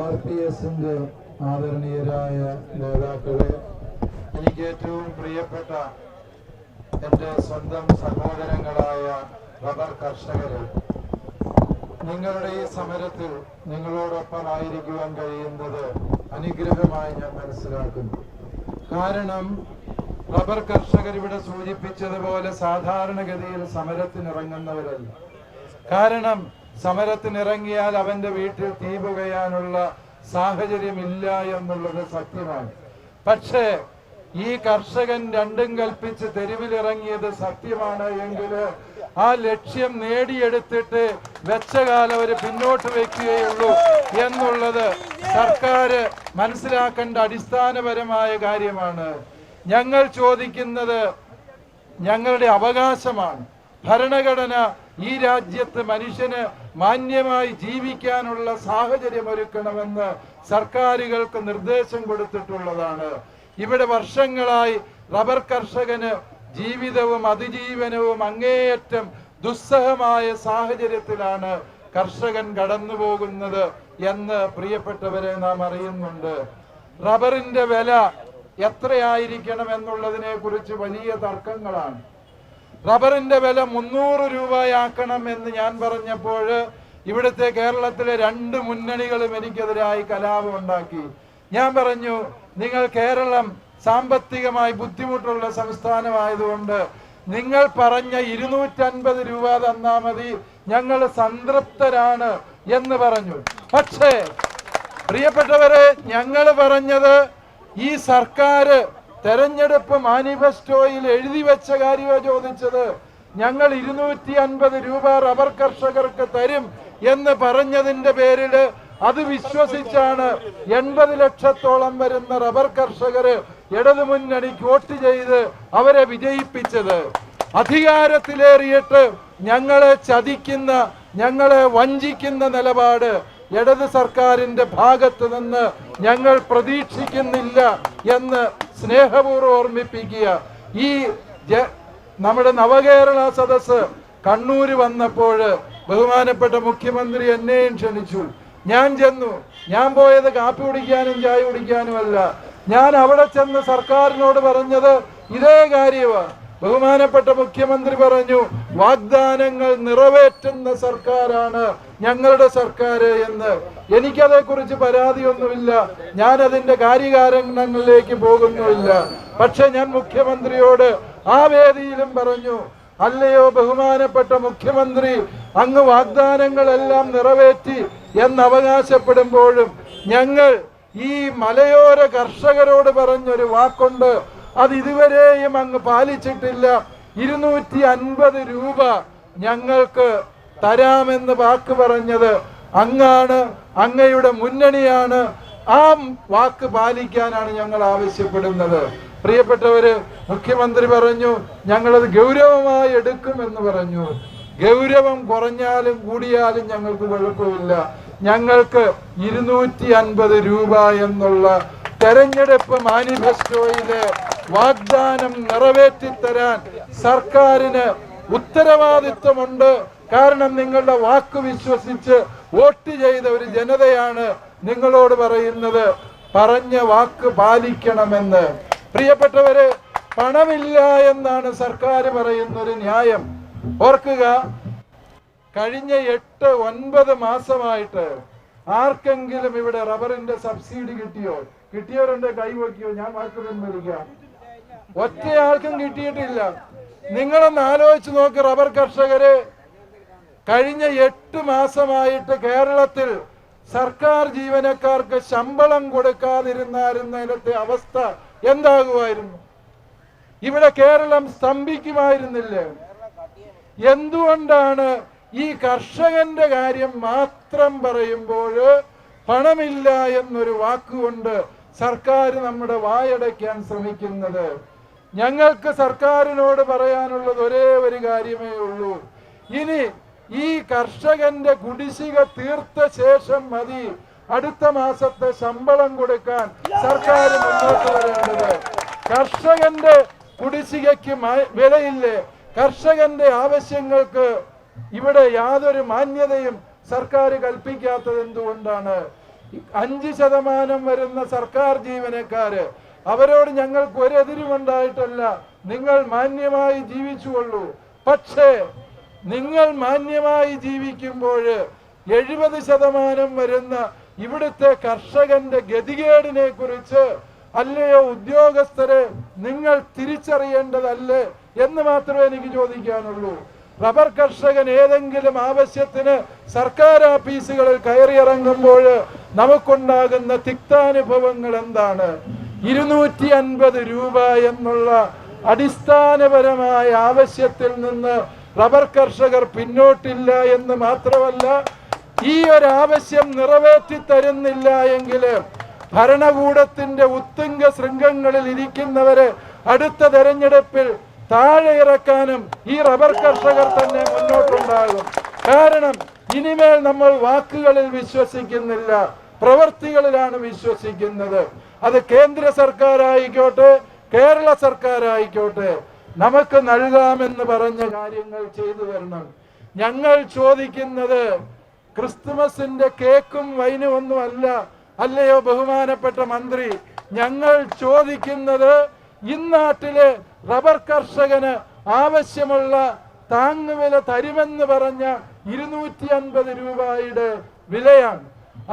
R P എസിന്റെ ആദരണീയരായ നേതാക്കളെ എനിക്ക് ഏറ്റവും പ്രിയപ്പെട്ട എന്റെ സ്വന്തം സഹോദരങ്ങളായ റബ്ബർ കർഷകരെ നിങ്ങളുടെ ഈ സമരത്തിൽ നിങ്ങളോടൊപ്പം ആയിരിക്കുവാൻ കഴിയുന്നത് അനുഗ്രഹമായി ഞാൻ മനസ്സിലാക്കുന്നു. കാരണം റബ്ബർ കർഷകർ ഇവിടെ സൂചിപ്പിച്ചതുപോലെ സാധാരണഗതിയിൽ സമരത്തിനിറങ്ങുന്നവരല്ല. കാരണം സമരത്തിനിറങ്ങിയാൽ അവന്റെ വീട്ടിൽ തീ പുകയാനുള്ള സാഹചര്യമില്ല എന്നുള്ളത് സത്യമാണ്. പക്ഷേ ഈ കർഷകൻ രണ്ടും കൽപ്പിച്ച് തെരുവിലിറങ്ങിയത് സത്യമാണ് എങ്കിൽ ആ ലക്ഷ്യം നേടിയെടുത്തിട്ട് വെച്ച കാലം ഒരു പിന്നോട്ട് വെക്കുകയുള്ളൂ എന്നുള്ളത് സർക്കാർ മനസ്സിലാക്കേണ്ട അടിസ്ഥാനപരമായ കാര്യമാണ്. ഞങ്ങൾ ചോദിക്കുന്നത് ഞങ്ങളുടെ അവകാശമാണ്. ഭരണഘടന ഈ രാജ്യത്ത് മനുഷ്യന് മാന്യമായി ജീവിക്കാനുള്ള സാഹചര്യം ഒരുക്കണമെന്ന് സർക്കാരുകൾക്ക് നിർദ്ദേശം കൊടുത്തിട്ടുള്ളതാണ്. ഇവിടെ വർഷങ്ങളായി റബ്ബർ കർഷകന് ജീവിതവും അതിജീവനവും അങ്ങേയറ്റം ദുസ്സഹമായ സാഹചര്യത്തിലാണ് കർഷകൻ കടന്നു പോകുന്നത് എന്ന് പ്രിയപ്പെട്ടവരെ നാം അറിയുന്നുണ്ട്. റബ്ബറിന്റെ വില എത്രയായിരിക്കണം എന്നുള്ളതിനെ കുറിച്ച് വലിയ തർക്കങ്ങളാണ്. റബ്ബറിന്റെ വില മുന്നൂറ് രൂപയാക്കണം എന്ന് ഞാൻ പറഞ്ഞപ്പോൾ ഇവിടുത്തെ കേരളത്തിലെ രണ്ട് മുന്നണികളും എനിക്കെതിരായി കലാപം ഉണ്ടാക്കി. ഞാൻ പറഞ്ഞു നിങ്ങൾ കേരളം സാമ്പത്തികമായി ബുദ്ധിമുട്ടുള്ള സംസ്ഥാനമായതുകൊണ്ട് നിങ്ങൾ പറഞ്ഞ ഇരുന്നൂറ്റൻപത് രൂപ തന്നാ മതി ഞങ്ങൾ സംതൃപ്തരാണ് എന്ന് പറഞ്ഞു. പക്ഷേ പ്രിയപ്പെട്ടവരെ ഞങ്ങൾ പറഞ്ഞത് ഈ സർക്കാർ തെരഞ്ഞെടുപ്പ് മാനിഫെസ്റ്റോയിൽ എഴുതി വെച്ച കാര്യമാണ് ചോദിച്ചത്. ഞങ്ങൾ ഇരുന്നൂറ്റി അൻപത് രൂപ റബ്ബർ കർഷകർക്ക് തരും എന്ന് പറഞ്ഞതിന്റെ പേരിൽ അത് വിശ്വസിച്ചാണ് എൺപത് ലക്ഷത്തോളം വരുന്ന റബ്ബർ കർഷകര് ഇടതുമുന്നണിക്ക് വോട്ട് ചെയ്ത് അവരെ വിജയിപ്പിച്ചത്. അധികാരത്തിലേറിയിട്ട് ഞങ്ങളെ ചതിക്കുന്ന ഞങ്ങളെ വഞ്ചിക്കുന്ന നിലപാട് ഇടത് സർക്കാരിന്റെ ഭാഗത്ത് നിന്ന് ഞങ്ങൾ പ്രതീക്ഷിക്കുന്നില്ല എന്ന് സ്നേഹപൂർവം ഓർമ്മിപ്പിക്കുക. ഈ നമ്മുടെ നവകേരള സദസ് കണ്ണൂര് വന്നപ്പോൾ ബഹുമാനപ്പെട്ട മുഖ്യമന്ത്രി എന്നെയും ക്ഷണിച്ചു. ഞാൻ ചെന്നു. ഞാൻ പോയത് കാപ്പി കുടിക്കാനും ചായ കുടിക്കാനും അല്ല ഞാൻ അവിടെ ചെന്ന് സർക്കാരിനോട് പറഞ്ഞത് ഇതേ കാര്യമാണ് ബഹുമാനപ്പെട്ട മുഖ്യമന്ത്രി പറഞ്ഞു വാഗ്ദാനങ്ങൾ നിറവേറ്റുന്ന സർക്കാരാണ് ഞങ്ങളുടെ സർക്കാർ എന്ന്. എനിക്കതേക്കുറിച്ച് പരാതിയൊന്നുമില്ല. ഞാൻ അതിന്റെ കാര്യകാരണങ്ങളിലേക്ക് പോകുന്നുമില്ല. പക്ഷെ ഞാൻ മുഖ്യമന്ത്രിയോട് ആ വേദിയിലും പറഞ്ഞു അല്ലയോ ബഹുമാനപ്പെട്ട മുഖ്യമന്ത്രി അങ്ങ് വാഗ്ദാനങ്ങളെല്ലാം നിറവേറ്റി എന്നവകാശപ്പെടുമ്പോഴും ഞങ്ങൾ ഈ മലയോര കർഷകരോട് പറഞ്ഞൊരു വാക്കുണ്ട്. അത് ഇതുവരെയും അങ്ങ് പാലിച്ചിട്ടില്ല. ഇരുന്നൂറ്റി അൻപത് രൂപ ഞങ്ങൾക്ക് തരാമെന്ന് വാക്ക് പറഞ്ഞത് അങ്ങാണ് അങ്ങയുടെ മുന്നണിയാണ്. ആ വാക്ക് പാലിക്കാനാണ് ഞങ്ങൾ ആവശ്യപ്പെടുന്നത്. പ്രിയപ്പെട്ടവര് മുഖ്യമന്ത്രി പറഞ്ഞു ഞങ്ങളത് ഗൗരവമായി എടുക്കുമെന്ന് പറഞ്ഞു. ഗൗരവം കുറഞ്ഞാലും കൂടിയാലും ഞങ്ങൾക്ക് കുഴപ്പമില്ല. ഞങ്ങൾക്ക് ഇരുന്നൂറ്റി അൻപത് രൂപ എന്നുള്ള തെരഞ്ഞെടുപ്പ് മാനിഫെസ്റ്റോയിലെ വാഗ്ദാനം നിറവേറ്റി തരാൻ സർക്കാരിന് ഉത്തരവാദിത്വമുണ്ട്. കാരണം നിങ്ങളുടെ വാക്ക് വിശ്വസിച്ച് വോട്ട് ചെയ്ത ഒരു ജനതയാണ് നിങ്ങളോട് പറയുന്നത്. പറഞ്ഞ വാക്ക് പാലിക്കണമെന്ന്. പ്രിയപ്പെട്ടവര് പണമില്ല എന്നാണ് സർക്കാർ പറയുന്ന ഒരു ന്യായം. ഓർക്കുക കഴിഞ്ഞ എട്ട് ഒൻപത് മാസമായിട്ട് ആർക്കെങ്കിലും ഇവിടെ റബ്ബറിന്റെ സബ്സിഡി കിട്ടിയോ? കിട്ടിയവരുണ്ട് കൈവയ്ക്കോ ഞാൻ വാക്കുകൾ വിളിക്കാം ഒറ്റയാൾക്കും കിട്ടിയിട്ടില്ല. നിങ്ങളൊന്ന് ആലോചിച്ച് നോക്ക് റബ്ബർ കർഷകര് കഴിഞ്ഞ എട്ട് മാസമായിട്ട് കേരളത്തിൽ സർക്കാർ ജീവനക്കാർക്ക് ശമ്പളം കൊടുക്കാതിരുന്നായിരുന്നതിലത്തെ അവസ്ഥ എന്താകുമായിരുന്നു? ഇവിടെ കേരളം സ്തംഭിക്കുമായിരുന്നില്ലേ? എന്തുകൊണ്ടാണ് ഈ കർഷകന്റെ കാര്യം മാത്രം പറയുമ്പോൾ പണമില്ല എന്നൊരു വാക്കുകൊണ്ട് സർക്കാർ നമ്മുടെ വായടയ്ക്കാൻ ശ്രമിക്കുന്നത്? ഞങ്ങൾക്ക് സർക്കാരിനോട് പറയാനുള്ളത് ഒരേ ഒരു കാര്യമേ ഉള്ളൂ. ഇനി ഈ കർഷകന്റെ കുടിശ്ശിക തീർത്ത ശേഷം മതി. അടുത്ത മാസത്തെ ശമ്പളം കൊടുക്കാൻ സർക്കാർ മുന്നോട്ട് വരേണ്ടത്. കർഷകന്റെ കുടിശ്ശികയ്ക്ക് വിലയില്ലേ? കർഷകന്റെ ആവശ്യങ്ങൾക്ക് ഇവിടെ യാതൊരു മാന്യതയും സർക്കാർ കൽപ്പിക്കാത്തത് എന്തുകൊണ്ടാണ്? അഞ്ച് ശതമാനം വരുന്ന സർക്കാർ ജീവനക്കാര് അവരോട് ഞങ്ങൾക്ക് ഒരു എതിരുമുണ്ടായിട്ടല്ല. നിങ്ങൾ മാന്യമായി ജീവിച്ചുകൊള്ളൂ. പക്ഷേ നിങ്ങൾ മാന്യമായി ജീവിക്കുമ്പോൾ എഴുപത് ശതമാനം വരുന്ന ഇവിടുത്തെ കർഷകന്റെ ഗതികേടിനെ കുറിച്ച് അല്ലയോ ഉദ്യോഗസ്ഥരെ നിങ്ങൾ തിരിച്ചറിയേണ്ടതല്ലേ എന്ന് മാത്രമേ എനിക്ക് ചോദിക്കാനുള്ളൂ. റബ്ബർ കർഷകൻ ഏതെങ്കിലും ആവശ്യത്തിന് സർക്കാർ ഓഫീസുകളിൽ കയറിയിറങ്ങുമ്പോൾ നമുക്കുണ്ടാകുന്ന തിക്താനുഭവങ്ങൾ എന്താണ്? ഇരുന്നൂറ്റി അൻപത് രൂപ എന്നുള്ള അടിസ്ഥാനപരമായ ആവശ്യത്തിൽ നിന്ന് റബ്ബർ കർഷകർ പിന്നോട്ടില്ല എന്ന് മാത്രമല്ല ഈ ഒരു ആവശ്യം നിറവേറ്റി തരുന്നില്ല എങ്കിൽ ഭരണകൂടത്തിന്റെ ഉത്തുംഗ ശൃംഗങ്ങളിൽ ഇരിക്കുന്നവരെ അടുത്ത തെരഞ്ഞെടുപ്പിൽ താഴെ ഇറക്കാനും ഈ റബ്ബർ കർഷകർ തന്നെ മുന്നോട്ടുണ്ടാകും. കാരണം ഇനിമേൽ നമ്മൾ വാക്കുകളിൽ വിശ്വസിക്കുന്നില്ല പ്രവൃത്തികളിലാണ് വിശ്വസിക്കുന്നത്. അത് കേന്ദ്ര സർക്കാരായിക്കോട്ടെ കേരള സർക്കാരായിക്കോട്ടെ. നമുക്ക് നൽകാമെന്ന് പറഞ്ഞ കാര്യങ്ങൾ ചെയ്തു തരണം. ഞങ്ങൾ ചോദിക്കുന്നത് ക്രിസ്തുമസിന്റെ കേക്കും വൈനും ഒന്നും അല്ല അല്ലയോ ബഹുമാനപ്പെട്ട മന്ത്രി? ഞങ്ങൾ ചോദിക്കുന്നത് ഇന്നാട്ടിലെ റബ്ബർ കർഷകന് ആവശ്യമുള്ള താങ്ങുവില തരുമെന്ന് പറഞ്ഞ ഇരുന്നൂറ്റി അൻപത് രൂപയുടെ വിലയാണ്.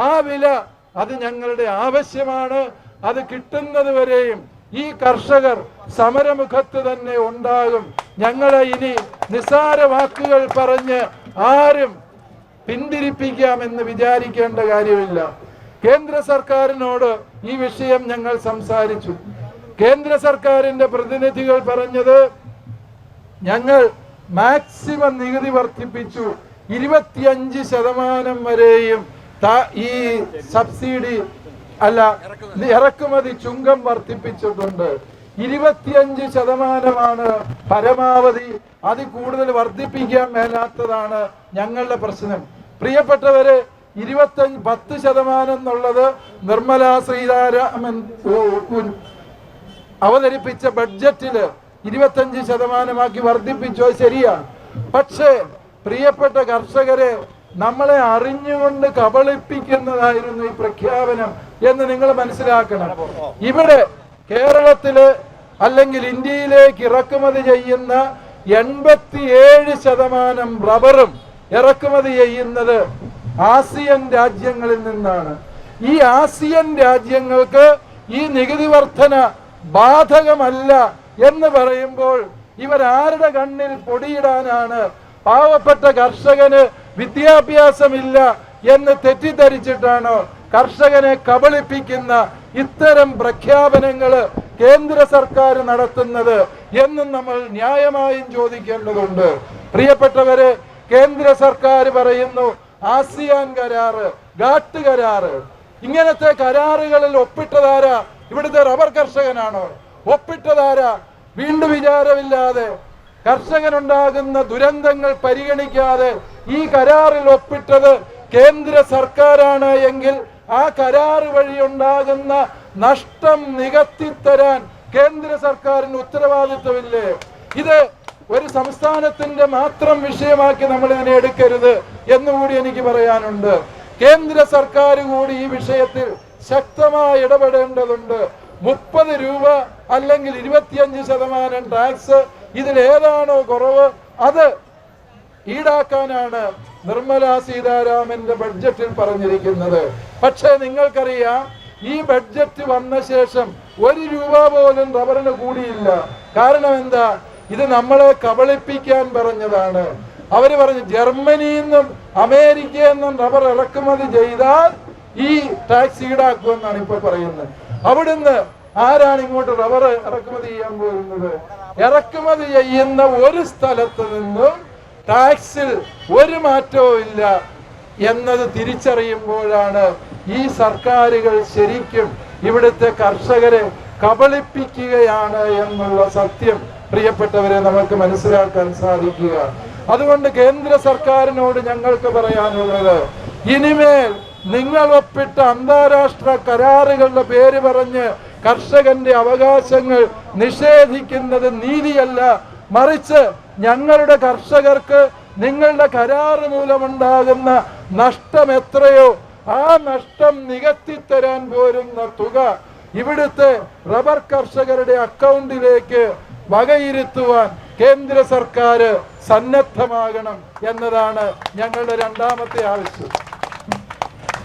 ആ വില അത് ഞങ്ങളുടെ ആവശ്യമാണ്. അത് കിട്ടുന്നത് വരെയും ഈ കർഷകർ സമരമുഖത്ത് തന്നെ ഉണ്ടാകും. ഞങ്ങളെ ഇനി നിസാര വാക്കുകൾ പറഞ്ഞ് ആരും പിന്തിരിപ്പിക്കാമെന്ന് വിചാരിക്കേണ്ട കാര്യമില്ല. കേന്ദ്ര സർക്കാരിനോട് ഈ വിഷയം ഞങ്ങൾ സംസാരിച്ചു. കേന്ദ്ര സർക്കാരിന്റെ പ്രതിനിധികൾ പറഞ്ഞത് ഞങ്ങൾ മാക്സിമം നികുതി വർദ്ധിപ്പിച്ചു. ഇരുപത്തിയഞ്ച് ശതമാനം വരെയും ഈ സബ്സിഡി അല്ല ഇറക്കുമതി ചുങ്കം വർദ്ധിപ്പിച്ചിട്ടുണ്ട്. ഇരുപത്തിയഞ്ച് ശതമാനമാണ് പരമാവധി. അത് കൂടുതൽ വർദ്ധിപ്പിക്കാൻ മേലാത്തതാണ് ഞങ്ങളുടെ പ്രശ്നം. പ്രിയപ്പെട്ടവര് ഇരുപത്തഞ്ച് പത്ത് ശതമാനം എന്നുള്ളത് നിർമ്മല ഉ- അവതരിപ്പിച്ച ബഡ്ജറ്റിൽ ഇരുപത്തഞ്ച് ശതമാനമാക്കി വർദ്ധിപ്പിച്ചോ. ശരിയാണ്. പക്ഷേ പ്രിയപ്പെട്ട കർഷകരെ നമ്മളെ അറിഞ്ഞുകൊണ്ട് കബളിപ്പിക്കുന്നതായിരുന്നു ഈ പ്രഖ്യാപനം എന്ന് നിങ്ങൾ മനസ്സിലാക്കണം. ഇവിടെ കേരളത്തിൽ അല്ലെങ്കിൽ ഇന്ത്യയിലേക്ക് ഇറക്കുമതി ചെയ്യുന്ന എൺപത്തിയേഴ് ശതമാനം റബറും ഇറക്കുമതി ചെയ്യുന്നത് ആസിയൻ രാജ്യങ്ങളിൽ നിന്നാണ്. ഈ ആസിയൻ രാജ്യങ്ങൾക്ക് ഈ നികുതി വർധന ബാധകമല്ല എന്ന് പറയുമ്പോൾ ഇവരാരുടെ കണ്ണിൽ പൊടിയിടാനാണ്? പാവപ്പെട്ട കർഷകന് വിദ്യാഭ്യാസമില്ല എന്ന് തെറ്റിദ്ധരിച്ചിട്ടാണ് കർഷകനെ കബളിപ്പിക്കുന്ന ഇത്തരം പ്രഖ്യാപനങ്ങൾ കേന്ദ്ര സർക്കാർ നടത്തുന്നത് എന്നും നമ്മൾ ന്യായമായും ചോദിക്കേണ്ടതുണ്ട്. പ്രിയപ്പെട്ടവരെ കേന്ദ്ര സർക്കാർ പറയുന്നു ആസിയാൻ കരാറ് ഗാട്ട് കരാറ്. ഇങ്ങനത്തെ കരാറുകളിൽ ഒപ്പിട്ടതാരാ? ഇവിടുത്തെ റബ്ബർ കർഷകനാണോ? ഒപ്പിട്ടതാരാ? വീണ്ടും വിചാരമില്ലാതെ കർഷകനുണ്ടാകുന്ന ദുരന്തങ്ങൾ പരിഗണിക്കാതെ ഈ കരാറിൽ ഒപ്പിട്ടത് കേന്ദ്ര സർക്കാരാണ് എങ്കിൽ ആ കരാറ് വഴി ഉണ്ടാകുന്ന നഷ്ടം നികത്തിത്തരാൻ കേന്ദ്ര സർക്കാരിന് ഉത്തരവാദിത്വമില്ലേ? ഇത് ഒരു സംസ്ഥാനത്തിന്റെ മാത്രം വിഷയമാക്കി നമ്മൾ ഇതിനെ എടുക്കരുത് എന്നുകൂടി എനിക്ക് പറയാനുണ്ട്. കേന്ദ്ര സർക്കാർ കൂടി ഈ വിഷയത്തിൽ ശക്തമായി ഇടപെടേണ്ടതുണ്ട്. മുപ്പത് രൂപ അല്ലെങ്കിൽ ഇരുപത്തിയഞ്ച് ശതമാനം ടാക്സ് ഇതിൽ ഏതാണോ കുറവ്? അത് ഈടാക്കാനാണ് നിർമ്മല സീതാരാമന്റെ ബഡ്ജറ്റിൽ പറഞ്ഞിരിക്കുന്നത്. പക്ഷേ നിങ്ങൾക്കറിയാം ഈ ബഡ്ജറ്റ് വന്ന ശേഷം ഒരു രൂപ പോലും റബ്ബറിന് കൂടിയില്ല. കാരണം എന്താ? ഇത് നമ്മളെ കബളിപ്പിക്കാൻ പറഞ്ഞതാണ്. അവർ പറഞ്ഞു ജർമ്മനിയിൽ നിന്നും അമേരിക്കയിൽ നിന്നും റബ്ബർ ഇറക്കുമതി ചെയ്താൽ ഈ ടാക്സ് ഈടാക്കുമെന്നാണ് ഇപ്പൊ പറയുന്നത്. അവിടുന്ന് ആരാണ് ഇങ്ങോട്ട് റബ്ബർ ഇറക്കുമതി ചെയ്യാൻ പോകുന്നത്? ഇറക്കുമതി ചെയ്യുന്ന ഒരു സ്ഥലത്ത് നിന്നും ടാക്സിൽ ഒരു മാറ്റവും ഇല്ല എന്നത് തിരിച്ചറിയുമ്പോഴാണ് ഈ സർക്കാരുകൾ ശരിക്കും ഇവിടുത്തെ കർഷകരെ കബളിപ്പിക്കുകയാണ് എന്നുള്ള സത്യം പ്രിയപ്പെട്ടവരെ നമുക്ക് മനസ്സിലാക്കാൻ സാധിക്കുക. അതുകൊണ്ട് കേന്ദ്ര സർക്കാരിനോട് ഞങ്ങൾക്ക് പറയാനുള്ളത് ഇനിമേൽ നിങ്ങൾ ഒപ്പിട്ട അന്താരാഷ്ട്ര കരാറുകളുടെ പേര് പറഞ്ഞ് കർഷകന്റെ അവകാശങ്ങൾ നിഷേധിക്കുന്നത് നീതിയല്ല മറിച്ച് ഞങ്ങളുടെ കർഷകർക്ക് നിങ്ങളുടെ കരാറ് മൂലമുണ്ടാകുന്ന നഷ്ടം എത്രയോ ആ നഷ്ടം നികത്തിത്തരാൻ പോരുന്ന തുക ഇവിടുത്തെ റബ്ബർ കർഷകരുടെ അക്കൗണ്ടിലേക്ക് വകയിരുത്തുവാൻ കേന്ദ്ര സർക്കാർ സന്നദ്ധമാകണം എന്നതാണ് ഞങ്ങളുടെ രണ്ടാമത്തെ ആവശ്യം.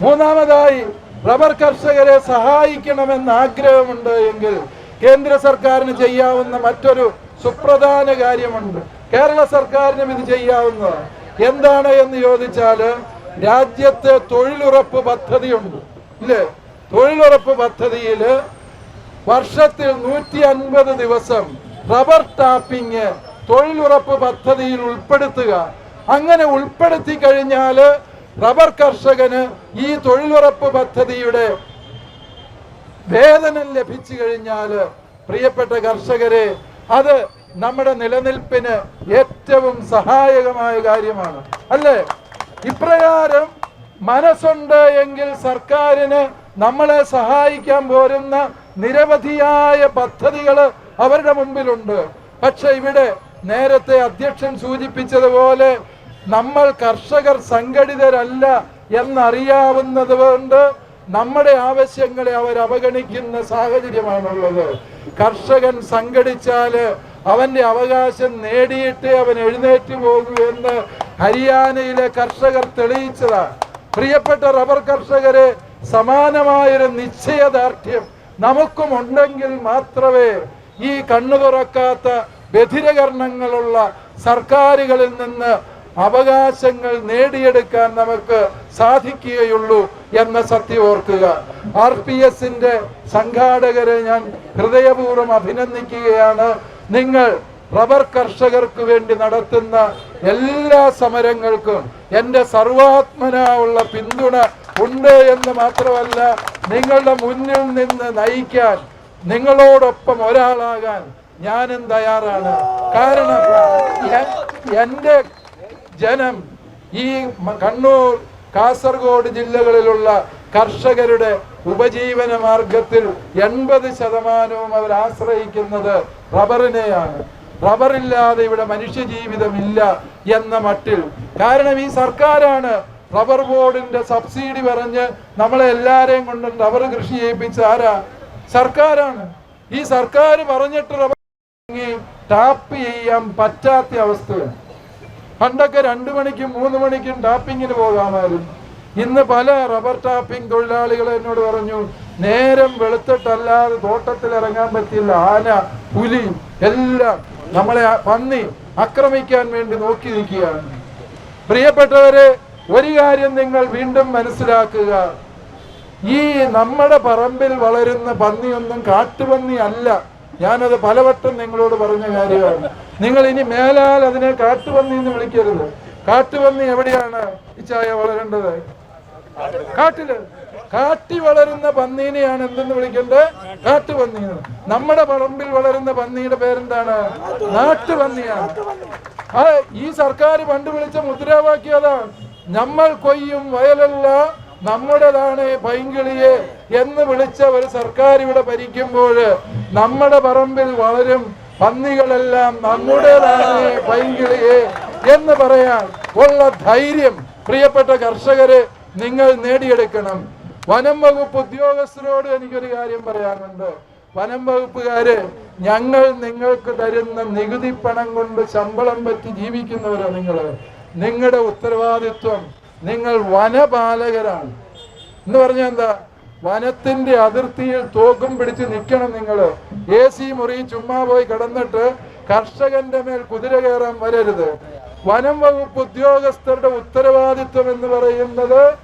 മൂന്നാമതായി റബ്ബർ കർഷകരെ സഹായിക്കണമെന്ന് ആഗ്രഹമുണ്ട് എങ്കിൽ കേന്ദ്ര സർക്കാരിന് ചെയ്യാവുന്ന മറ്റൊരു സുപ്രധാന കാര്യമുണ്ട്. കേരള സർക്കാരിനും ഇത് ചെയ്യാവുന്ന എന്താണ് എന്ന് ചോദിച്ചാൽ രാജ്യത്തെ തൊഴിലുറപ്പ് പദ്ധതിയുണ്ട്. ഇല്ലേ? തൊഴിലുറപ്പ് പദ്ധതിയിൽ വർഷത്തിൽ നൂറ്റി അൻപത് ദിവസം റബ്ബർ ടാപ്പിംഗ് തൊഴിലുറപ്പ് പദ്ധതിയിൽ ഉൾപ്പെടുത്തുക. അങ്ങനെ ഉൾപ്പെടുത്തി കഴിഞ്ഞാൽ റബ്ബർ കർഷകന് ഈ തൊഴിലുറപ്പ് പദ്ധതിയുടെ വേതനം ലഭിച്ചു കഴിഞ്ഞാൽ പ്രിയപ്പെട്ട കർഷകരെ അത് നമ്മുടെ നിലനിൽപ്പിന് ഏറ്റവും സഹായകമായ കാര്യമാണ്. അല്ലേ? ഇപ്രകാരം മനസ്സുണ്ട് എങ്കിൽ സർക്കാരിന് നമ്മളെ സഹായിക്കാൻ പോരുന്ന നിരവധിയായ പദ്ധതികൾ അവരുടെ മുമ്പിലുണ്ട്. പക്ഷെ ഇവിടെ നേരത്തെ അധ്യക്ഷൻ സൂചിപ്പിച്ചതുപോലെ നമ്മൾ കർഷകർ സംഘടിതരല്ല എന്നറിയാവുന്നത് കൊണ്ട് നമ്മുടെ ആവശ്യങ്ങളെ അവർ അവഗണിക്കുന്ന സാഹചര്യമാണുള്ളത്. കർഷകൻ സംഘടിച്ചാൽ അവന്റെ അവകാശം നേടിയിട്ടേ അവൻ എഴുന്നേറ്റ് പോകൂ എന്ന് ഹരിയാനയിലെ കർഷകർ തെളിയിച്ചതാണ്. പ്രിയപ്പെട്ട റബ്ബർ കർഷകരെ സമാനമായൊരു നിശ്ചയദാർഢ്യം നമുക്കും ഉണ്ടെങ്കിൽ മാത്രമേ ഈ കണ്ണു തുറക്കാത്ത ബധിരകരണങ്ങളുള്ള സർക്കാരുകളിൽ നിന്ന് അവകാശങ്ങൾ നേടിയെടുക്കാൻ നമുക്ക് സാധിക്കുകയുള്ളൂ എന്ന സത്യം ഓർക്കുക. ആർ പി എസിന്റെ സംഘാടകരെ ഞാൻ ഹൃദയപൂർവം അഭിനന്ദിക്കുകയാണ്. നിങ്ങൾ റബ്ബർ കർഷകർക്ക് വേണ്ടി നടത്തുന്ന എല്ലാ സമരങ്ങൾക്കും എന്റെ സർവാത്മനായുള്ള പിന്തുണ ഉണ്ട് എന്ന് മാത്രമല്ല നിങ്ങളുടെ മുന്നിൽ നിന്ന് നയിക്കാൻ നിങ്ങളോടൊപ്പം ഒരാളാകാൻ ഞാനും തയ്യാറാണ്. കാരണം എന്റെ ജനം ഈ കണ്ണൂർ കാസർഗോഡ് ജില്ലകളിലുള്ള കർഷകരുടെ ഉപജീവന മാർഗത്തിൽ എൺപത് ശതമാനവും അവർ ആശ്രയിക്കുന്നത് റബ്ബറിനെയാണ്. റബ്ബറില്ലാതെ ഇവിടെ മനുഷ്യജീവിതമില്ല എന്ന മട്ടിൽ. കാരണം ഈ സർക്കാരാണ് റബ്ബർ ബോർഡിന്റെ സബ്സിഡി പറഞ്ഞ് നമ്മളെ എല്ലാരെയും കൊണ്ട് റബ്ബർ കൃഷി ചെയ്യിപ്പിച്ച ആരാ? സർക്കാരാണ്. ഈ സർക്കാർ പറഞ്ഞിട്ട് റബ്ബർ ടാപ്പ് ചെയ്യാൻ പറ്റാത്ത അവസ്ഥയാണ്. പണ്ടൊക്കെ രണ്ടു മണിക്കും മൂന്ന് മണിക്കും ടാപ്പിങ്ങിന് പോകാമായിരുന്നു. ഇന്ന് പല റബ്ബർ ടാപ്പിംഗ് തൊഴിലാളികൾ എന്നോട് പറഞ്ഞു നേരം വെളുത്തിട്ടല്ലാതെ തോട്ടത്തിൽ ഇറങ്ങാൻ പറ്റില്ല. ആന പുലി എല്ലാം നമ്മളെ പന്നി ആക്രമിക്കാൻ വേണ്ടി നോക്കി നിൽക്കുകയാണ് പ്രിയപ്പെട്ടവരെ ഒരു കാര്യം നിങ്ങൾ വീണ്ടും മനസ്സിലാക്കുക. ഈ നമ്മുടെ പറമ്പിൽ വളരുന്ന പന്നിയൊന്നും കാട്ടുപന്നി അല്ല. ഞാനത് പലവട്ടം നിങ്ങളോട് പറഞ്ഞ കാര്യമാണ്. നിങ്ങൾ ഇനി മേലാൽ അതിനെ കാട്ടുപന്നി എന്ന് വിളിക്കരുത്. കാട്ടുപന്നി എവിടെയാണ് ഈ ചായ വളരേണ്ടത്? കാട്ടിൽ. കാട്ടി വളരുന്ന പന്നീനെയാണ് എന്തെന്ന് വിളിക്കേണ്ടത് കാട്ടുപന്നി. നമ്മുടെ പറമ്പിൽ വളരുന്ന പന്നിയുടെ പേരെന്താണ്? നാട്ടുപന്നിയാണ്. ഈ സർക്കാർ പണ്ട് വിളിച്ച മുദ്രാവാക്യം അതാണ്. നമ്മൾ കൊയ്യും വയലല്ല നമ്മുടേതാണ് പൈങ്കിളിയെ എന്ന് വിളിച്ച ഒരു സർക്കാർ ഇവിടെ ഭരിക്കുമ്പോൾ നമ്മുടെ പറമ്പിൽ വളരും പന്നികളെല്ലാം നമ്മുടേതാണ് പൈങ്കിളിയെ എന്ന് പറയാൻ ഉള്ള ധൈര്യം പ്രിയപ്പെട്ട കർഷകരെ നിങ്ങൾ നേടിയെടുക്കണം. വനം വകുപ്പ് ഉദ്യോഗസ്ഥരോട് എനിക്കൊരു കാര്യം പറയാനുണ്ട്. വനം വകുപ്പുകാര് ഞങ്ങൾ നിങ്ങൾക്ക് തരുന്ന നികുതി പണം കൊണ്ട് ശമ്പളം പറ്റി ജീവിക്കുന്നവരാണ് നിങ്ങൾ. നിങ്ങളുടെ ഉത്തരവാദിത്വം നിങ്ങൾ വനപാലകരാണ്. എന്ന് പറഞ്ഞാൽ എന്താ? വനത്തിന്റെ അതിർത്തിയിൽ തോക്കും പിടിച്ച് നിൽക്കണം നിങ്ങൾ. എ സി മുറി ചുമ്മാ പോയി കിടന്നിട്ട് കർഷകന്റെ മേൽ കുതിര കയറാൻ വരരുത്. വനം വകുപ്പ് ഉദ്യോഗസ്ഥരുടെ ഉത്തരവാദിത്വം എന്ന് പറയുന്നത്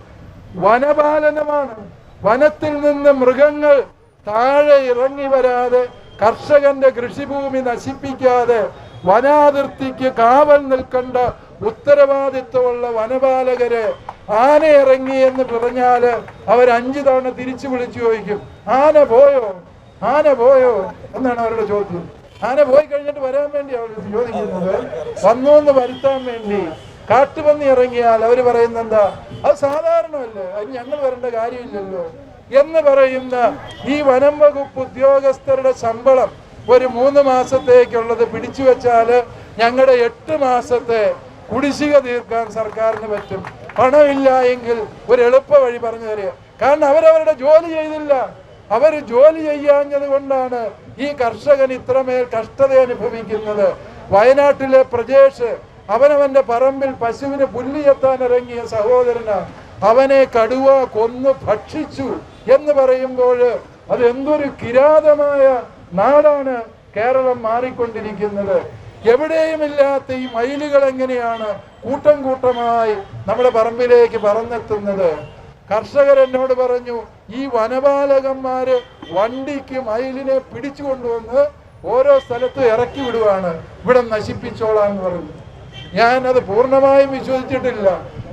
വനപാലനമാണ്. വനത്തിൽ നിന്ന് മൃഗങ്ങൾ താഴെ ഇറങ്ങി വരാതെ കർഷകന്റെ കൃഷിഭൂമി നശിപ്പിക്കാതെ വനാതിർത്തിക്ക് കാവൽ നിൽക്കേണ്ട ഉത്തരവാദിത്വമുള്ള വനപാലകര് ആന ഇറങ്ങി എന്ന് പറഞ്ഞാൽ അവർ അഞ്ചു തവണ തിരിച്ചു വിളിച്ചു ചോദിക്കും ആന പോയോ? ആന പോയോ? എന്നാണ് അവരുടെ ചോദ്യം. ആന പോയി കഴിഞ്ഞിട്ട് വരാൻ വേണ്ടി അവർ ചോദിക്കുന്നത് വന്നു എന്ന് വരുത്താൻ വേണ്ടി കാട്ടുപന്നി ഇറങ്ങിയാൽ അവർ പറയുന്ന എന്താ? അത് സാധാരണമല്ലേ അത് ഞങ്ങൾ വരേണ്ട കാര്യമില്ലല്ലോ. എന്ന് പറയുന്ന ഈ വനം വകുപ്പ് ഉദ്യോഗസ്ഥരുടെ ശമ്പളം ഒരു മൂന്ന് മാസത്തേക്കുള്ളത് പിടിച്ചു വെച്ചാൽ ഞങ്ങളുടെ എട്ട് മാസത്തെ കുടിശ്ശിക തീർക്കാൻ സർക്കാരിന് പറ്റും. പണമില്ല എങ്കിൽ ഒരു എളുപ്പ വഴി പറഞ്ഞു തരിക. കാരണം അവരവരുടെ ജോലി ചെയ്തില്ല. അവർ ജോലി ചെയ്യാഞ്ഞത് കൊണ്ടാണ് ഈ കർഷകൻ ഇത്രമേൽ കഷ്ടത അനുഭവിക്കുന്നത്. വയനാട്ടിലെ പ്രജേഷ് അവനവന്റെ പറമ്പിൽ പശുവിന് പുല്ലിയെത്താൻ ഇറങ്ങിയ സഹോദരന് അവനെ കടുവ കൊന്നു ഭക്ഷിച്ചു എന്ന് പറയുമ്പോൾ അത് എന്തൊരു കിരാതമായ നാടാണ് കേരളം മാറിക്കൊണ്ടിരിക്കുന്നത്. എവിടെയുമില്ലാത്ത ഈ മയിലുകൾ എങ്ങനെയാണ് കൂട്ടം കൂട്ടമായി നമ്മുടെ പറമ്പിലേക്ക് പറന്നെത്തുന്നത്? കർഷകർ എന്നോട് പറഞ്ഞു ഈ വനപാലകന്മാര് വണ്ടിക്ക് മയിലിനെ പിടിച്ചു കൊണ്ടുവന്ന് ഓരോ സ്ഥലത്തും ഇറക്കി വിടുവാണ്. ഇവിടെ നശിപ്പിച്ചോളാന്ന് പറഞ്ഞു. ഞാൻ അത് പൂർണമായും വിശ്വസിച്ചിട്ടില്ല.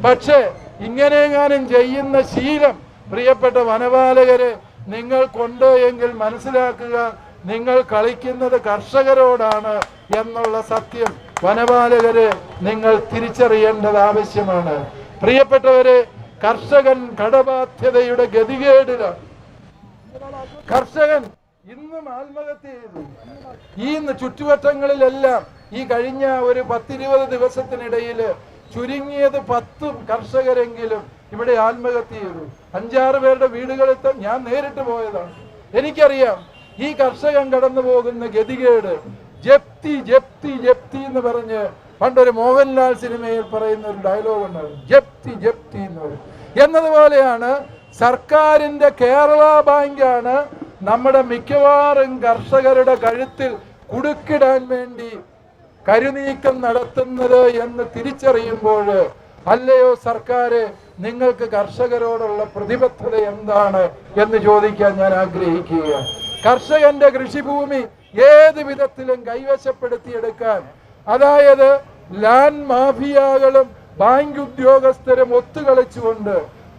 പക്ഷേ ഇങ്ങനെയെങ്ങാനും ചെയ്യുന്ന ശീലം പ്രിയപ്പെട്ട വനപാലകരെ നിങ്ങൾക്കുണ്ട് എങ്കിൽ മനസ്സിലാക്കുക നിങ്ങൾ കളിക്കുന്നത് കർഷകരോടാണ്. എന്നുള്ള സത്യം വനപാലകര് നിങ്ങൾ തിരിച്ചറിയേണ്ടത് ആവശ്യമാണ്. പ്രിയപ്പെട്ടവരെ കർഷകൻ കടബാധ്യതയുടെ ഗതികേടിലാണ്. കർഷകൻ ഇന്നും ആത്മഹത്യ ചെയ്തു. ഈ ചുറ്റുവട്ടങ്ങളിലെല്ലാം ഈ കഴിഞ്ഞ ഒരു പത്തിരുപത് ദിവസത്തിനിടയിൽ ചുരുങ്ങിയത് പത്ത് കർഷകരെങ്കിലും ഇവിടെ ആത്മഹത്യ ചെയ്തു. അഞ്ചാറ് പേരുടെ വീടുകളിൽ ഞാൻ നേരിട്ട് പോയതാണ്. എനിക്കറിയാം ഈ കർഷകൻ കടന്നു പോകുന്ന ഗതികേട് ജപ്തി ജപ്തി ജപ്തി എന്ന് പറഞ്ഞ് പണ്ടൊരു മോഹൻലാൽ സിനിമയിൽ പറയുന്ന ഒരു ഡയലോഗ് ഉണ്ടായിരുന്നു. ജപ്തി ജപ്തി എന്ന് പറയും. എന്നതുപോലെയാണ് സർക്കാരിന്റെ കേരള ബാങ്കാണ് നമ്മുടെ മിക്കവാറും കർഷകരുടെ കഴുത്തിൽ കുടുക്കിടാൻ വേണ്ടി കരുനീക്കം നടത്തുന്നത് എന്ന് തിരിച്ചറിയുമ്പോൾ അല്ലയോ സർക്കാര് നിങ്ങൾക്ക് കർഷകരോടുള്ള പ്രതിബദ്ധത എന്താണ് എന്ന് ചോദിക്കാൻ ഞാൻ ആഗ്രഹിക്കുക കർഷകന്റെ കൃഷിഭൂമി ഏത് വിധത്തിലും കൈവശപ്പെടുത്തിയെടുക്കാൻ. അതായത് ലാൻഡ് മാഫിയകളും ബാങ്ക് ഉദ്യോഗസ്ഥരും ഒത്തുകളിച്ചുകൊണ്ട്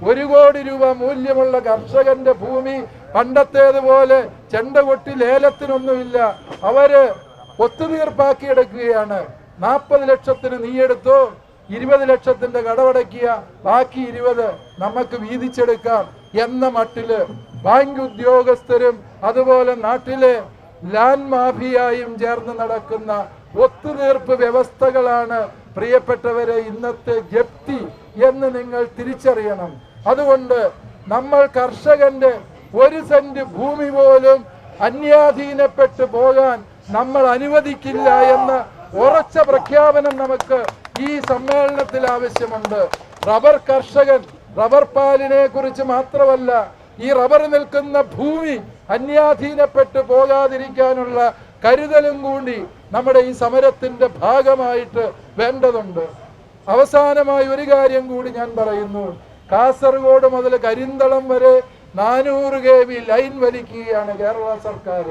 ഒരു കോടി രൂപ മൂല്യമുള്ള കർഷകന്റെ ഭൂമി പണ്ടത്തേതുപോലെ ചെണ്ട കൊട്ടി ലേലത്തിനൊന്നുമില്ല അവർ ഒത്തുതീർപ്പാക്കിയെടുക്കുകയാണ്. നാൽപ്പത് ലക്ഷത്തിന് നീ ഇരുപത് ലക്ഷത്തിന്റെ കടവടക്കിയ ബാക്കി ഇരുപത് നമുക്ക് വീതിച്ചെടുക്കാം എന്ന മട്ടിൽ ബാങ്ക് ഉദ്യോഗസ്ഥരും അതുപോലെ നാട്ടിലെ ലാൻഡ് മാഫിയായും ചേർന്ന് നടക്കുന്ന ഒത്തുതീർപ്പ് വ്യവസ്ഥകളാണ് പ്രിയപ്പെട്ടവരെ ഇന്നത്തെ ജപ്തി എന്ന് നിങ്ങൾ തിരിച്ചറിയണം. അതുകൊണ്ട് നമ്മൾ കർഷകന്റെ ഒരു സെന്റ് ഭൂമി പോലും അന്യാധീനപ്പെട്ടു പോകാൻ നമ്മൾ അനുവദിക്കില്ല എന്ന ഉറച്ച പ്രഖ്യാപനം നമുക്ക് ഈ സമ്മേളനത്തിൽ ആവശ്യമുണ്ട്. റബ്ബർ കർഷകൻ റബ്ബർ പാലിനെ കുറിച്ച് മാത്രമല്ല ഈ റബ്ബർ നിൽക്കുന്ന ഭൂമി അന്യാധീനപ്പെട്ടു പോകാതിരിക്കാനുള്ള കരുതലും കൂടി നമ്മുടെ ഈ സമരത്തിന്റെ ഭാഗമായിട്ട് വേണ്ടതുണ്ട്. അവസാനമായി ഒരു കാര്യം കൂടി ഞാൻ പറയുന്നു. കാസർഗോഡ് മുതൽ കരിന്തളം വരെ നാനൂറ് കെ വി ലൈൻ വലിക്കുകയാണ് കേരള സർക്കാർ.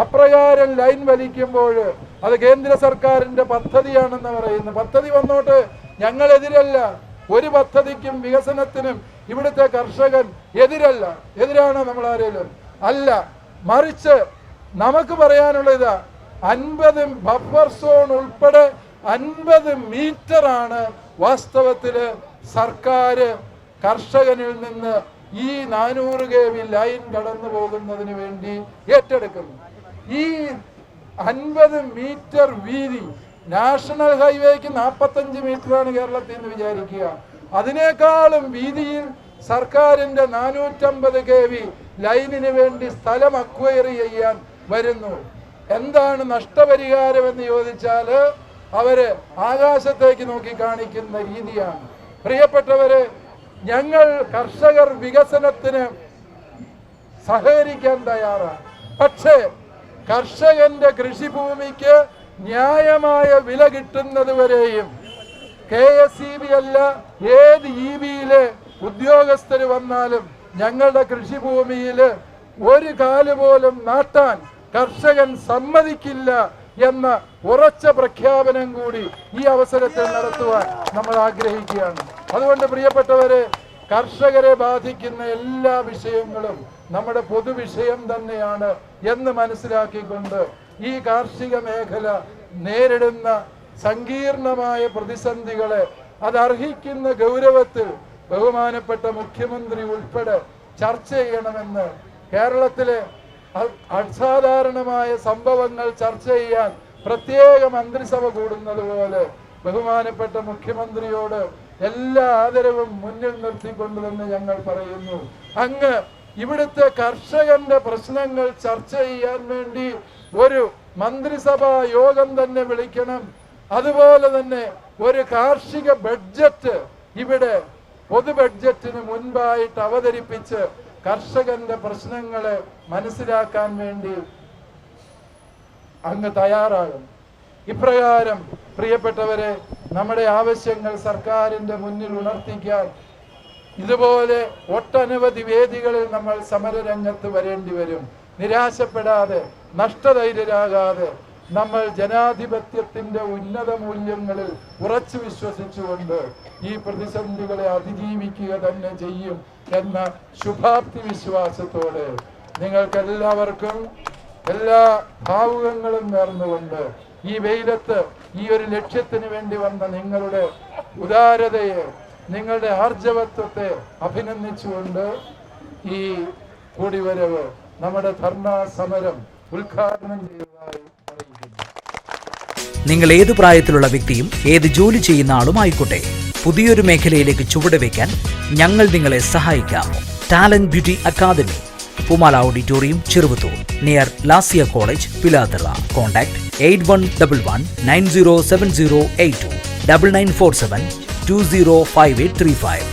അപ്രകാരം ലൈൻ വലിക്കുമ്പോൾ അത് കേന്ദ്ര സർക്കാരിന്റെ പദ്ധതിയാണെന്ന് പറയുന്നു. പദ്ധതി വന്നോട്ട് ഞങ്ങളെതിരല്ല. ഒരു പദ്ധതിക്കും വികസനത്തിനും ഇവിടുത്തെ കർഷകൻ എതിരല്ല. എതിരാണോ നമ്മൾ അല്ല മറിച്ച് നമുക്ക് പറയാനുള്ളത് അൻപത് ബഫർ സോൺ ഉൾപ്പെടെ അൻപത് മീറ്റർ ആണ് വാസ്തവത്തിൽ സർക്കാർ കർഷകനിൽ നിന്ന് ഈ നാനൂറ് കെ വി ലൈൻ കടന്നു പോകുന്നതിന് വേണ്ടി ഏറ്റെടുക്കുന്നു. ഈ അൻപത് മീറ്റർ വീതി നാഷണൽ ഹൈവേക്ക് നാൽപ്പത്തഞ്ച് മീറ്ററാണ് കേരളത്തിൽ നിന്ന് വിചാരിക്കുക. അതിനേക്കാളും വീതിയിൽ സർക്കാരിന്റെ നാനൂറ്റമ്പത് കെ വി ലൈനിന് വേണ്ടി സ്ഥലം അക്വയർ ചെയ്യാൻ വരുന്നു. എന്താണ് നഷ്ടപരിഹാരം എന്ന് ചോദിച്ചാൽ അവർ ആകാശത്തേക്ക് നോക്കി കാണിക്കുന്ന രീതിയാണ്. പ്രിയപ്പെട്ടവരെ ഞങ്ങൾ കർഷകർ വികസനത്തിന് സഹകരിക്കാൻ തയ്യാറാണ്. പക്ഷേ കർഷകന്റെ കൃഷിഭൂമിക്ക് ന്യായമായ വില കിട്ടുന്നത് വരെയും കെ എസ് ഇ ബി അല്ല ഏത് ഇ ബിയിലെ ഉദ്യോഗസ്ഥർ വന്നാലും ഞങ്ങളുടെ കൃഷിഭൂമിയിൽ ഒരു കാൽ പോലും നാട്ടാൻ കർഷകൻ സമ്മതിക്കില്ല എന്ന ഉറച്ച പ്രഖ്യാപനം കൂടി ഈ അവസരത്തിൽ നടത്തുവാൻ നമ്മൾ ആഗ്രഹിക്കുകയാണ്. അതുകൊണ്ട് പ്രിയപ്പെട്ടവരെ കർഷകരെ ബാധിക്കുന്ന എല്ലാ വിഷയങ്ങളും നമ്മുടെ പൊതുവിഷയം തന്നെയാണ് എന്ന് മനസ്സിലാക്കിക്കൊണ്ട് ഈ കാർഷിക മേഖല നേരിടുന്ന സങ്കീർണമായ പ്രതിസന്ധികളെ അതർഹിക്കുന്ന ഗൗരവത്തിൽ ബഹുമാനപ്പെട്ട മുഖ്യമന്ത്രി ഉൾപ്പെടെ ചർച്ച ചെയ്യണമെന്ന് കേരളത്തിലെ അസാധാരണമായ സംഭവങ്ങൾ ചർച്ച ചെയ്യാൻ പ്രത്യേക മന്ത്രിസഭ കൂടുന്നത് പോലെ ബഹുമാനപ്പെട്ട മുഖ്യമന്ത്രിയോട് എല്ലാ ആദരവും മുന്നിൽ നിർത്തിക്കൊണ്ട് തന്നെ ഞങ്ങൾ പറയുന്നു. അങ്ങ് ഇവിടുത്തെ കർഷകന്റെ പ്രശ്നങ്ങൾ ചർച്ച ചെയ്യാൻ വേണ്ടി ഒരു മന്ത്രിസഭാ യോഗം തന്നെ വിളിക്കണം. അതുപോലെ തന്നെ ഒരു കാർഷിക ബഡ്ജറ്റ് ഇവിടെ പൊതു ബഡ്ജറ്റിന് മുൻപായിട്ട് അവതരിപ്പിച്ച് കർഷകന്റെ പ്രശ്നങ്ങളെ മനസ്സിലാക്കാൻ വേണ്ടി അങ്ങ് തയ്യാറാകും ഇപ്രകാരം പ്രിയപ്പെട്ടവരെ നമ്മുടെ ആവശ്യങ്ങൾ സർക്കാരിന്റെ മുന്നിൽ ഉണർത്തിക്കാൻ ഇതുപോലെ ഒട്ടനവധി വേദികളിൽ നമ്മൾ സമരരംഗത്ത് വരേണ്ടി വരും. നിരാശപ്പെടാതെ നഷ്ടധൈര്യരാകാതെ നമ്മൾ ജനാധിപത്യത്തിന്റെ ഉന്നത മൂല്യങ്ങളിൽ ഉറച്ചു വിശ്വസിച്ചുകൊണ്ട് ഈ പ്രതിസന്ധികളെ അതിജീവിക്കുക തന്നെ ചെയ്യും എന്ന ശുഭാപ്തി വിശ്വാസത്തോടെ നിങ്ങൾക്കെല്ലാവർക്കും എല്ലാ ഭാവുകങ്ങളും നേർന്നുകൊണ്ട് ഈ വെയിലത്ത് ഈ ഒരു ലക്ഷ്യത്തിന് വേണ്ടി വന്ന നിങ്ങളുടെ ഉദാരതയെ നിങ്ങളുടെ ആർജവത്വത്തെ അഭിനന്ദിച്ചുകൊണ്ട് ഈ കൂടിവരവ് നമ്മുടെ ധർണാ സമരം ഉദ്ഘാടനം അറിയിക്കുന്നു നിങ്ങൾ ഏത് പ്രായത്തിലുള്ള വ്യക്തിയും ഏത് ജോലി ചെയ്യുന്ന ആളും ആയിക്കോട്ടെ പുതിയൊരു മേഖലയിലേക്ക് ചുവടുവെക്കാൻ ഞങ്ങൾ നിങ്ങളെ സഹായിക്കാം. Talent beauty academy Pumala auditorium Cheruvathur near Lasia college Pilathara contact eight one double one nine zero seven zero eight two double nine four seven two zero five eight three five